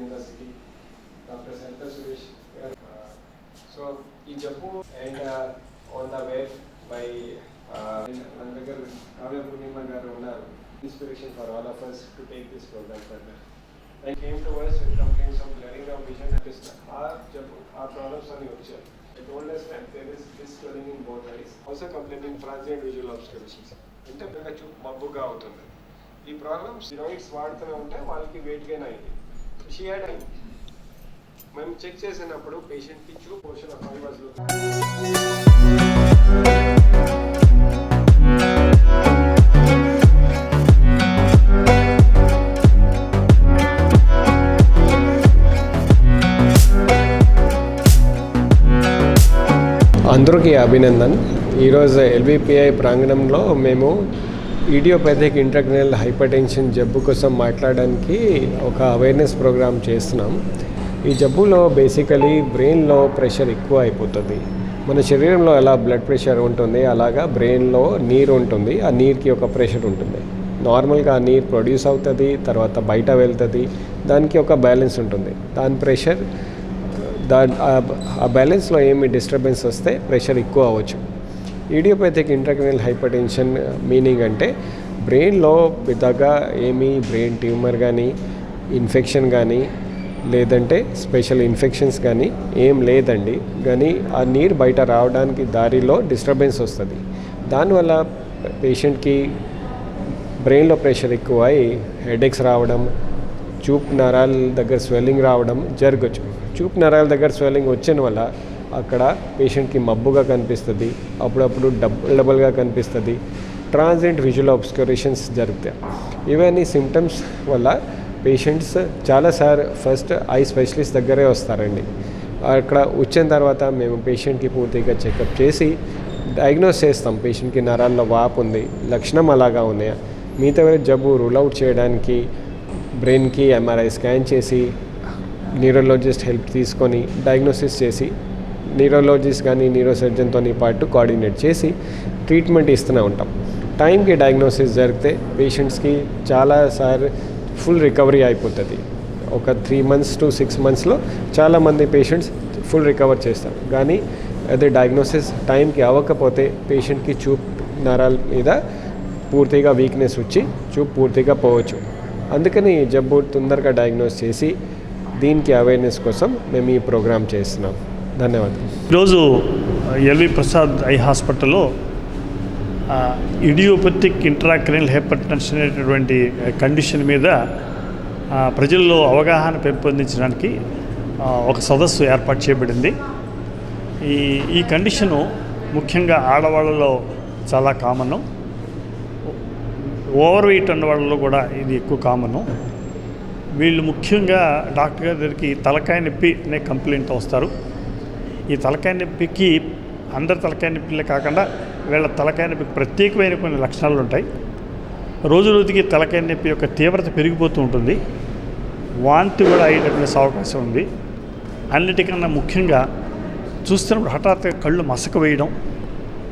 ఈ university doctor Shankar Suresh గారు so ఈ జబ్బు and on the way by మన దగ్గర కావ్య పూర్ణిమ గారు ఉన్నారు inspiration for all of us to take this program further I came to us with complaints of blurring of vision and distance. Our జబ్బు our problems అన్ని వచ్చాయి They told us that there is this swelling in both eyes. Also complaining transient visual obscurations. అంటే పెద్దగా చూపు మబ్బుగా అవుతుంది ఈ problems steroids వాడుతూనే ఉంటే వాళ్ళకి వెయిట్ గెయిన్ అయింది షీ హ్యాడ్ అయింది మేము చెక్ చేసినప్పుడు పేషెంట్కి చూపు పోర్షన్ ఆఫ్ ఐ అందరికీ అభినందన్. ఈరోజు ఎల్బిపిఐ ప్రాంగణంలో మేము ఈడియోపైథిక్ ఇంటర్గ్నల్ హైపర్టెన్షన్ జబ్బు కోసం మాట్లాడడానికి ఒక అవేర్నెస్ ప్రోగ్రామ్ చేస్తున్నాం. ఈ జబ్బులో బేసికలీ బ్రెయిన్లో ప్రెషర్ ఎక్కువ అయిపోతుంది. మన శరీరంలో ఎలా బ్లడ్ ప్రెషర్ ఉంటుంది అలాగా బ్రెయిన్లో నీరు ఉంటుంది. ఆ నీరుకి ఒక ప్రెషర్ ఉంటుంది. నార్మల్గా ఆ నీరు ప్రొడ్యూస్ అవుతుంది తర్వాత బయట వెళ్తుంది దానికి ఒక బ్యాలెన్స్ ఉంటుంది. దాని ప్రెషర్ దా ఆ బ్యాలెన్స్లో ఏమి డిస్టర్బెన్స్ వస్తే ప్రెషర్ ఎక్కువ అవ్వచ్చు. ఈడియోపైథిక్ హైపర్ హైపర్టెన్షన్ మీనింగ్ అంటే బ్రెయిన్లో పెద్దగా ఏమీ బ్రెయిన్ ట్యూమర్ కానీ ఇన్ఫెక్షన్ కానీ లేదంటే స్పెషల్ ఇన్ఫెక్షన్స్ కానీ ఏం లేదండి. కానీ ఆ నీరు బయట రావడానికి దారిలో డిస్టర్బెన్స్ వస్తుంది. దానివల్ల పేషెంట్కి బ్రెయిన్లో ప్రెషర్ ఎక్కువ అయి హెడేక్స్ రావడం చూపు నరాల దగ్గర స్వెల్లింగ్ రావడం జరగచ్చు. చూపు నరాల దగ్గర స్వెల్లింగ్ వచ్చిన వల్ల అక్కడ పేషెంట్కి మబ్బుగా కనిపిస్తుంది. అప్పుడప్పుడు డబుల్ డబుల్గా కనిపిస్తుంది. ట్రాన్సియంట్ విజువల్ ఆబ్స్కరేషన్స్ జరుగుతాయి. ఇవన్నీ సిమ్టమ్స్ వల్ల పేషెంట్స్ చాలాసార్లు ఫస్ట్ ఐ స్పెషలిస్ట్ దగ్గరే వస్తారండి. అక్కడ వచ్చిన తర్వాత మేము పేషెంట్కి పూర్తిగా చెకప్ చేసి డయాగ్నోస్ చేస్తాం. పేషెంట్కి నరాల్లో వాపు ఉంది లక్షణం అలాగా ఉన్నాయా మిగతా జబ్బు రూల్ అవుట్ చేయడానికి బ్రెయిన్కి ఎంఆర్ఐ స్కాన్ చేసి న్యూరోలజిస్ట్ హెల్ప్ తీసుకొని డయాగ్నోసిస్ చేసి న్యూరోలజిస్ట్ కానీ న్యూరో సర్జన్తో పాటు కోఆర్డినేట్ చేసి ట్రీట్మెంట్ ఇస్తూనే ఉంటాం. టైంకి డయాగ్నోసిస్ జరిగితే పేషెంట్స్కి చాలాసార్లు ఫుల్ రికవరీ అయిపోతుంది. ఒక త్రీ మంత్స్ టు సిక్స్ మంత్స్లో చాలామంది పేషెంట్స్ ఫుల్ రికవర్ చేస్తారు. కానీ అదే డయాగ్నోసిస్ టైంకి అవ్వకపోతే పేషెంట్కి చూపు నరాల మీద పూర్తిగా వీక్నెస్ వచ్చి చూపు పూర్తిగా పోవచ్చు. అందుకని ఈ జబ్బు తొందరగా డయాగ్నోస్ చేసి దీనికి అవేర్నెస్ కోసం మేము ఈ ప్రోగ్రామ్ చేస్తున్నాం. ధన్యవాదాలు. ఈరోజు ఎల్వి ప్రసాద్ ఐ హాస్పిటల్లో ఇడియోపతిక్ ఇంట్రాక్రైనల్ హైపర్టెన్షన్ అనేటటువంటి కండిషన్ మీద ప్రజల్లో అవగాహన పెంపొందించడానికి ఒక సదస్సు ఏర్పాటు చేయబడింది. ఈ ఈ కండిషను ముఖ్యంగా ఆడవాళ్ళలో చాలా కామను. ఓవర్ వెయిట్ ఉన్న వాళ్ళలో కూడా ఇది ఎక్కువ కామను. వీళ్ళు ముఖ్యంగా డాక్టర్ గారి దగ్గరికి తలకాయ నొప్పి అనే కంప్లైంట్ వస్తారు. ఈ తలకాయ నొప్పికి అందరి తలకాయ నొప్పిలే కాకుండా వీళ్ళ తలకాయ నొప్పికి ప్రత్యేకమైన కొన్ని లక్షణాలు ఉంటాయి. రోజు రోజుకి తలకాయ నొప్పి యొక్క తీవ్రత పెరిగిపోతూ ఉంటుంది. వాంతి కూడా అయ్యేటటువంటి అవకాశం ఉంది. అన్నిటికన్నా ముఖ్యంగా చూస్తున్నప్పుడు హఠాత్తుగా కళ్ళు మసక వేయడం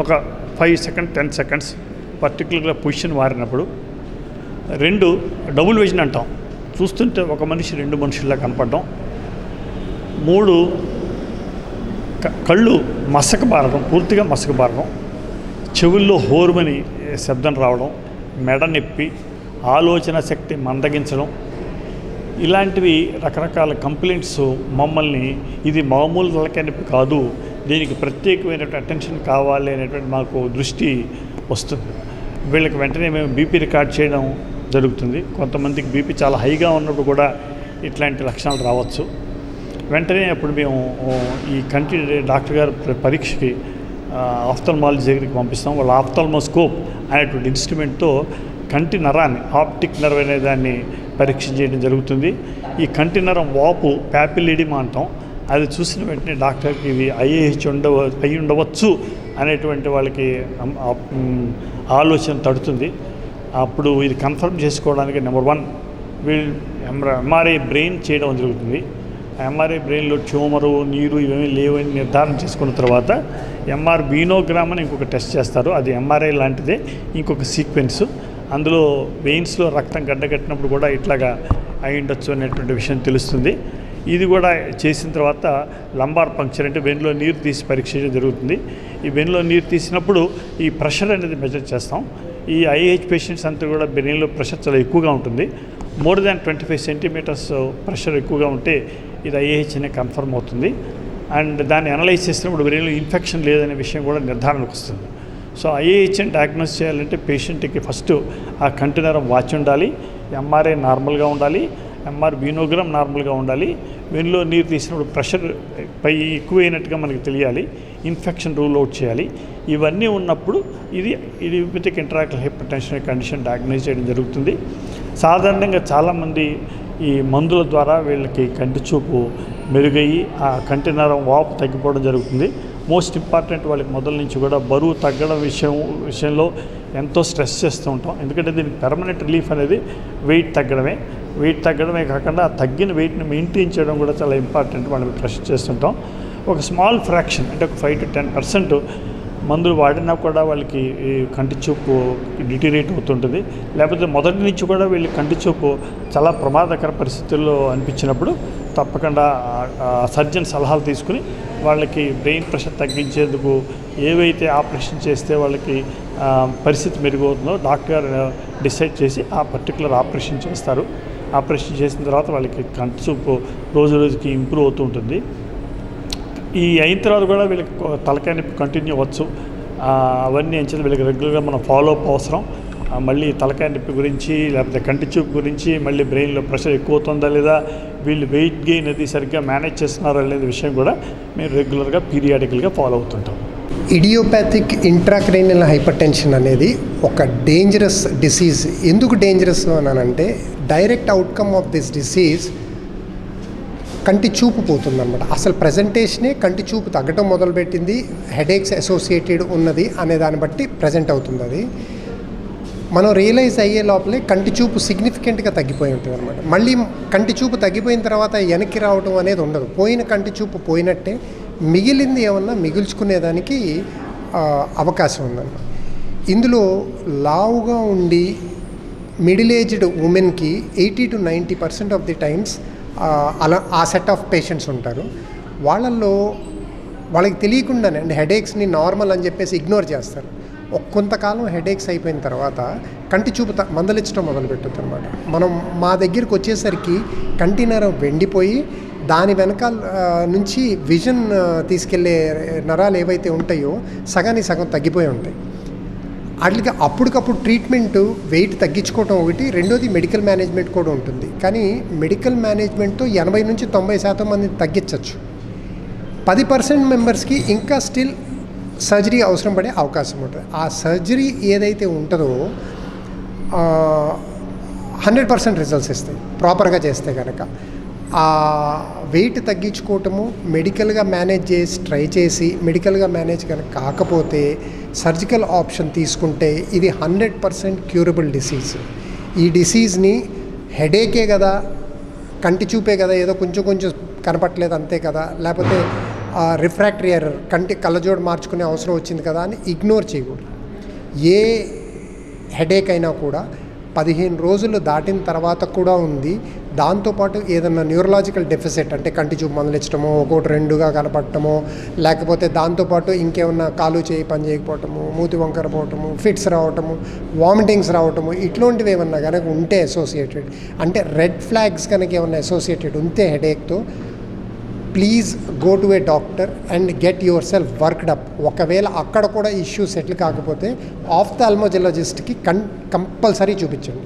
ఒక ఫైవ్ సెకండ్ టెన్ సెకండ్స్ పర్టికులర్గా పొజిషన్ మారినప్పుడు. రెండు డబుల్ విజన్ అంటాం. చూస్తుంటే ఒక మనిషి రెండు మనుషుల్లా కనపడడం. మూడు కళ్ళు మసకబారడం పూర్తిగా మసకబారడం చెవుల్లో హోరుమని శబ్దం రావడం మెడ నొప్పి ఆలోచన శక్తి మందగించడం ఇలాంటివి రకరకాల కంప్లైంట్స్ మమ్మల్ని ఇది మామూలు తలకెనొప్పి కాదు దీనికి ప్రత్యేకమైనటువంటి అటెన్షన్ కావాలి అనేటువంటి మాకు దృష్టి వస్తుంది. వీళ్ళకి వెంటనే మేము బీపీ రికార్డ్ చేయడం జరుగుతుంది. కొంతమందికి బీపీ చాలా హైగా ఉన్నప్పుడు కూడా ఇట్లాంటి లక్షణాలు రావచ్చు. వెంటనే అప్పుడు మేము ఈ కంటి డాక్టర్ గారు పరీక్షకి ఆఫ్థల్మాలజీ దగ్గరికి పంపిస్తాం. వాళ్ళ ఆఫ్థల్మోస్కోప్ అనేటువంటి ఇన్స్ట్రుమెంట్తో కంటి నరాన్ని ఆప్టిక్ నర్వ్ అనే దాన్ని పరీక్ష చేయడం జరుగుతుంది. ఈ కంటి నరం వాపు ప్యాపిలిడిమా అంటాం. అది చూసిన వెంటనే డాక్టర్కి ఇది ఐఏహెచ్ ఉండవ అయి ఉండవచ్చు అనేటువంటి వాళ్ళకి ఆలోచన తడుతుంది. అప్పుడు ఇది కన్ఫర్మ్ చేసుకోవడానికి నెంబర్ వన్ వీళ్ళు ఎంఆర్ఐ బ్రెయిన్ చేయడం జరుగుతుంది. ఎంఆర్ఐ బ్రెయిన్లో ట్యూమరు నీరు ఇవేమీ లేవని నిర్ధారణ చేసుకున్న తర్వాత ఎంఆర్ బీనోగ్రామ్ అని ఇంకొక టెస్ట్ చేస్తారు. అది ఎంఆర్ఐ లాంటిదే. ఇంకొక సీక్వెన్స్ అందులో వెయిన్స్లో రక్తం గడ్డగట్టినప్పుడు కూడా ఇట్లాగా అయి ఉండొచ్చు అనేటువంటి విషయం తెలుస్తుంది. ఇది కూడా చేసిన తర్వాత లంబార్ పంక్చర్ అంటే వెన్లో నీరు తీసి పరీక్ష చేయడం జరుగుతుంది. ఈ వెన్లో నీరు తీసినప్పుడు ఈ ప్రెషర్ అనేది మెజర్ చేస్తాం. ఈ ఐహెచ్ పేషెంట్స్ అంతా కూడా బ్రెయిన్లో ప్రెషర్ చాలా ఎక్కువగా ఉంటుంది. More than twenty five centimetres pressure ఎక్కువగా ఉంటే ఇది ఐఏహెచ్ అనే కన్ఫర్మ్ అవుతుంది. అండ్ దాన్ని అనలైజ్ చేసినప్పుడు బ్రెయిన్లో ఇన్ఫెక్షన్ లేదనే విషయం కూడా నిర్ధారణకు వస్తుంది. సో ఐఏహెచ్ని డయాగ్నోస్ చేయాలంటే పేషెంట్కి ఫస్ట్ ఆ కంటినరం వాచ్ ఉండాలి. ఎంఆర్ఐ నార్మల్గా ఉండాలి. ఎంఆర్ వీనోగ్రామ్ నార్మల్గా ఉండాలి. వెన్లో నీరు తీసినప్పుడు ప్రెషర్ పై ఎక్కువైనట్టుగా మనకు తెలియాలి. ఇన్ఫెక్షన్ రూల్ అవుట్ చేయాలి. ఇవన్నీ ఉన్నప్పుడు ఇది idiopathic intracranial hypertension condition diagnose చేయడం జరుగుతుంది. సాధారణంగా చాలామంది ఈ మందుల ద్వారా వీళ్ళకి కంటి చూపు మెరుగయ్యి ఆ కంటి నరం వాపు తగ్గిపోవడం జరుగుతుంది. మోస్ట్ ఇంపార్టెంట్ వాళ్ళకి మొదల నుంచి కూడా బరువు తగ్గడం విషయం విషయంలో ఎంతో స్ట్రెస్ చేస్తూ ఉంటాం. ఎందుకంటే దీనికి పెర్మనెంట్ రిలీఫ్ అనేది వెయిట్ తగ్గడమే. వెయిట్ తగ్గడమే కాకుండా ఆ తగ్గిన వెయిట్ని మెయింటైన్ చేయడం కూడా చాలా ఇంపార్టెంట్ వాళ్ళకి ట్రస్ట్ చేస్తుంటాం. ఒక స్మాల్ ఫ్రాక్షన్ అంటే ఒక ఫైవ్ టు టెన్ పర్సెంట్ మందులు వాడినా కూడా వాళ్ళకి ఈ కంటి చూపు డిటీరేట్ అవుతుంటుంది. లేకపోతే మొదటి నుంచి కూడా వీళ్ళ కంటి చూపు చాలా ప్రమాదకర పరిస్థితుల్లో అనిపించినప్పుడు తప్పకుండా సర్జన్ సలహాలు తీసుకుని వాళ్ళకి బ్రెయిన్ ప్రెషర్ తగ్గించేందుకు ఏవైతే ఆపరేషన్ చేస్తే వాళ్ళకి పరిస్థితి మెరుగవుతుందో డాక్టర్ డిసైడ్ చేసి ఆ పర్టికులర్ ఆపరేషన్ చేస్తారు. ఆపరేషన్ చేసిన తర్వాత వాళ్ళకి కంటి చూపు రోజు రోజుకి ఇంప్రూవ్ అవుతూ ఉంటుంది. ఈ అయిన తర్వాత కూడా వీళ్ళకి తలకాయ నొప్పి కంటిన్యూ అవ్వచ్చు. అవన్నీ ఎంచేది వీళ్ళకి రెగ్యులర్గా మనం ఫాలో అప్ అవసరం మళ్ళీ తలకాయ నొప్పి గురించి లేకపోతే కంటి చూపు గురించి మళ్ళీ బ్రెయిన్లో ప్రెషర్ ఎక్కువ అవుతుందా లేదా వీళ్ళు వెయిట్ గెయిన్ అది సరిగ్గా మేనేజ్ చేస్తున్నారా అనేది విషయం కూడా మేము రెగ్యులర్గా పీరియాడికల్గా ఫాలో అవుతుంటాం. ఇడియోపాథిక్ ఇంట్రాక్రైనల్ హైపర్ టెన్షన్ అనేది ఒక డేంజరస్ డిసీజ్ ఎందుకు డేంజరస్ అనంటే direct outcome of this disease కంటి చూపు పోతుందన్నమాట. అసలు ప్రజెంటేషనే కంటి చూపు తగ్గటం మొదలుపెట్టింది. హెడేక్స్ అసోసియేటెడ్ ఉన్నది అనే దాన్ని బట్టి ప్రజెంట్ అవుతుంది అది మనం రియలైజ్ అయ్యే లోపలే కంటి చూపు సిగ్నిఫికెంట్గా తగ్గిపోయి ఉంటుంది అనమాట మళ్ళీ కంటి చూపు తగ్గిపోయిన తర్వాత వెనక్కి రావడం అనేది ఉండదు. పోయిన కంటి చూపు పోయినట్టే మిగిలింది ఏమన్నా మిగుల్చుకునేదానికి అవకాశం ఉందన్నమాట. ఇందులో లావుగా ఉండి మిడిల్ ఏజ్డ్ ఉమెన్కి eighty to ninety percent of the times అలా ఆ సెట్ ఆఫ్ పేషెంట్స్ ఉంటారు. వాళ్ళల్లో వాళ్ళకి తెలియకుండానే అంటే హెడేక్స్ని నార్మల్ అని చెప్పేసి ఇగ్నోర్ చేస్తారు. కొంతకాలం హెడేక్స్ అయిపోయిన తర్వాత కంటి చూపు మందలిచ్చడం మందలించడం మొదలుపెట్టద్దు అనమాట మనం మా దగ్గరికి వచ్చేసరికి కంటి నరం వెండిపోయి దాని వెనకాల నుంచి విజన్ తీసుకెళ్ళే నరాలు ఏవైతే ఉంటాయో సగానికి సగం తగ్గిపోయి ఉంటాయి. వాటికి అప్పటికప్పుడు ట్రీట్మెంట్ వెయిట్ తగ్గించుకోవటం ఒకటి రెండోది మెడికల్ మేనేజ్మెంట్ కూడా ఉంటుంది. కానీ మెడికల్ మేనేజ్మెంట్తో ఎనభై నుంచి తొంభై శాతం మంది తగ్గించవచ్చు పది పర్సెంట్ మెంబర్స్కి ఇంకా స్టిల్ సర్జరీ అవసరం పడే అవకాశం ఉంటుంది. ఆ సర్జరీ ఏదైతే ఉంటుందో హండ్రెడ్ పర్సెంట్ రిజల్ట్స్ ఇస్తాయి ప్రాపర్గా చేస్తే కనుక ఆ వెయిట్ తగ్గించుకోవటము మెడికల్గా మేనేజ్ చేసి ట్రై చేసి మెడికల్గా మేనేజ్ కనుక కాకపోతే సర్జికల్ ఆప్షన్ తీసుకుంటే ఇది హండ్రెడ్ పర్సెంట్ క్యూరబుల్ డిసీజ్. ఈ డిసీజ్ని హెడేకే కదా కంటి చూపే కదా ఏదో కొంచెం కొంచెం కనపట్లేదు అంతే కదా లేకపోతే రిఫ్రాక్టరీ ఎర్రర్ కంటి కళ్ళజోడు మార్చుకునే అవసరం వచ్చింది కదా అని ఇగ్నోర్ చేయకూడదు. ఏ హెడేక్ అయినా కూడా పదిహేను రోజులు దాటిన తర్వాత కూడా ఉంది. దాంతోపాటు ఏదన్నా న్యూరలాజికల్ డెఫిసిట్ అంటే కంటి చూపు మందలించడమో ఒకటి రెండుగా కనపడటమో లేకపోతే దాంతోపాటు ఇంకేమన్నా కాలు చేయి పని చేయకపోవటము మూతి వంకర పోవటము ఫిట్స్ రావటము వామిటింగ్స్ రావటము ఇట్లాంటివి ఏమన్నా కనుక ఉంటే అసోసియేటెడ్ అంటే రెడ్ ఫ్లాగ్స్ కనుక ఏమన్నా అసోసియేటెడ్ ఉంటే హెడేక్తో please go to a doctor and get yourself worked up ఒకవేళ అక్కడ కూడా ఇష్యూ సెటిల్ కాకపోతే ఆఫ్థాల్మోజలాజిస్ట్కి కన్ కంపల్సరీ చూపించండి.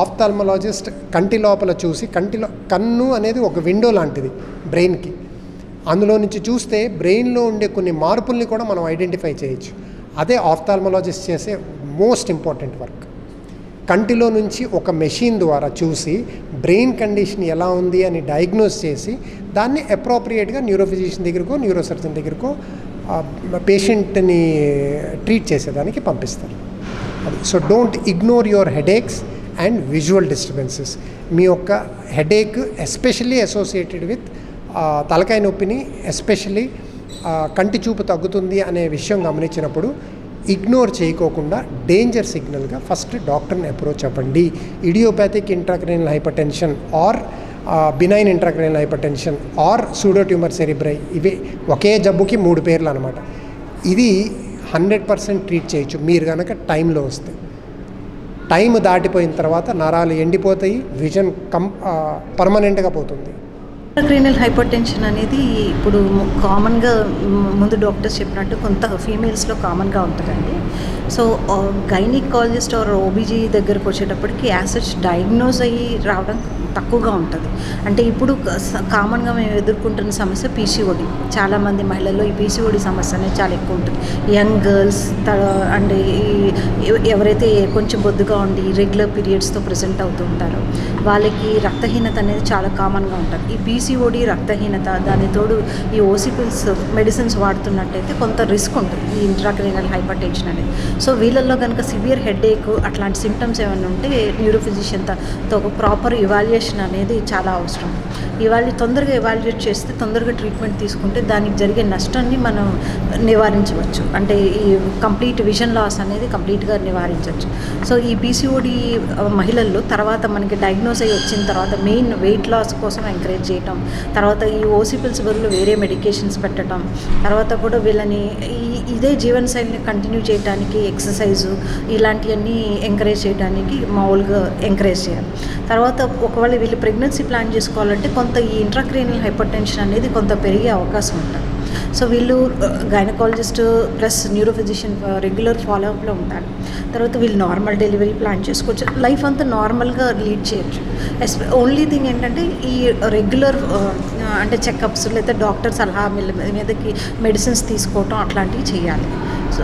ఆఫ్థాల్మలాజిస్ట్ కంటి లోపల చూసి కంటిలో కన్ను అనేది ఒక విండో లాంటిది బ్రెయిన్కి అందులో నుంచి చూస్తే బ్రెయిన్లో ఉండే కొన్ని మార్పుల్ని కూడా మనం ఐడెంటిఫై చేయొచ్చు. అదే ఆఫ్థాల్మలాజిస్ట్ చేసే మోస్ట్ ఇంపార్టెంట్ వర్క్ కంటిలో నుంచి ఒక మెషిన్ ద్వారా చూసి బ్రెయిన్ కండిషన్ ఎలా ఉంది అని డయాగ్నోస్ చేసి దాన్ని అప్రోప్రియేట్గా న్యూరోఫిజిషియన్ దగ్గరకో న్యూరోసర్జన్ దగ్గరకో పేషెంట్ని ట్రీట్ చేసేదానికి పంపిస్తారు. అది so don't ignore your headaches and visual disturbances. మీ యొక్క హెడేక్ ఎస్పెషల్లీ అసోసియేటెడ్ విత్ తలకాయ నొప్పిని ఎస్పెషల్లీ కంటి చూపు తగ్గుతుంది అనే విషయం గమనించినప్పుడు ఇగ్నోర్ చేయకోకుండా డేంజర్ సిగ్నల్గా ఫస్ట్ డాక్టర్ని అప్రోచ్ అవ్వండి. Idiopathic intracranial hypertension or benign intracranial hypertension or pseudotumor cerebri ఇవే ఒకే జబ్బుకి మూడు పేర్లు అనమాట ఇది హండ్రెడ్ పర్సెంట్ ట్రీట్ చేయొచ్చు. మీరు కనుక టైంలో వస్తే. టైం దాటిపోయిన తర్వాత నరాలు ఎండిపోతాయి విజన్ కం పర్మనెంట్గా పోతుంది. క్రీనల్ హైపర్టెన్షన్ అనేది ఇప్పుడు కామన్గా ముందు డాక్టర్స్ చెప్పినట్టు కొంత ఫీమేల్స్లో కామన్గా ఉంటుందండి. సో గైనికాలజిస్ట్ ఆర్ ఓబీజీ దగ్గరకు వచ్చేటప్పటికి యాసిడ్స్ డయాగ్నోజ్ అయ్యి రావడం తక్కువగా ఉంటుంది. అంటే ఇప్పుడు కామన్గా మేము ఎదుర్కొంటున్న సమస్య పీసీఓడి. చాలామంది మహిళల్లో ఈ పీసీఓడి సమస్య అనేది చాలా ఎక్కువ ఉంటుంది. యంగ్ గర్ల్స్ అండ్ ఈ ఎవరైతే కొంచెం బొద్దుగా ఉండి రెగ్యులర్ పీరియడ్స్తో ప్రజెంట్ అవుతూ ఉంటారో వాళ్ళకి రక్తహీనత అనేది చాలా కామన్గా ఉంటుంది. ఈ పీసీఓడి రక్తహీనత దాని తోడు ఈ ఓసిపిల్స్ మెడిసిన్స్ వాడుతున్నట్టయితే కొంత రిస్క్ ఉంటుంది ఈ ఇంట్రాక్రీనల్ హైపర్ టెన్షన్ అనేది. సో వీళ్ళల్లో కనుక సివియర్ హెడేక్ అట్లాంటి సిమ్టమ్స్ ఏమైనా ఉంటే న్యూరో ఫిజిషియన్తో ఒక ప్రాపర్ ఇవాల్యుయేషన్ అనేది చాలా అవసరం. ఇవాళ తొందరగా ఇవాల్యుయేట్ చేస్తే తొందరగా ట్రీట్మెంట్ తీసుకుంటే దానికి జరిగే నష్టాన్ని మనం నివారించవచ్చు. అంటే ఈ కంప్లీట్ విజన్ లాస్ అనేది కంప్లీట్గా నివారించవచ్చు. సో ఈ పీసీఓడి మహిళల్లో తర్వాత మనకి డయాగ్నోస్ అయ్యి వచ్చిన తర్వాత మెయిన్ వెయిట్ లాస్ కోసం ఎంకరేజ్ చేయటం తర్వాత ఈ ఓసిపిల్స్ బదులు వేరే మెడికేషన్స్ పెట్టడం తర్వాత కూడా వీళ్ళని ఇదే ఇదే జీవనశైలిని కంటిన్యూ చేయడానికి ఎక్సర్సైజు ఇలాంటివన్నీ ఎంకరేజ్ చేయడానికి మామూలుగా ఎంకరేజ్ చేయాలి. తర్వాత ఒకవేళ వీళ్ళు ప్రెగ్నెన్సీ ప్లాన్ చేసుకోవాలంటే కొంత ఈ ఇంట్రాక్రీనల్ హైపర్ టెన్షన్ అనేది కొంత పెరిగే అవకాశం ఉంటుంది. సో వీళ్ళు gynaecologist plus neuro physician regular ఫాలోఅప్లో ఉంటారు. తర్వాత వీళ్ళు నార్మల్ డెలివరీ ప్లాన్ చేసుకోవచ్చు. లైఫ్ అంతా నార్మల్గా లీడ్ చేయొచ్చు. ఎస్ ఓన్లీ థింగ్ ఏంటంటే ఈ రెగ్యులర్ అంటే చెకప్స్ లేదా డాక్టర్ సలహా మీదకి మెడిసిన్స్ తీసుకోవటం అట్లాంటివి చేయాలి. సో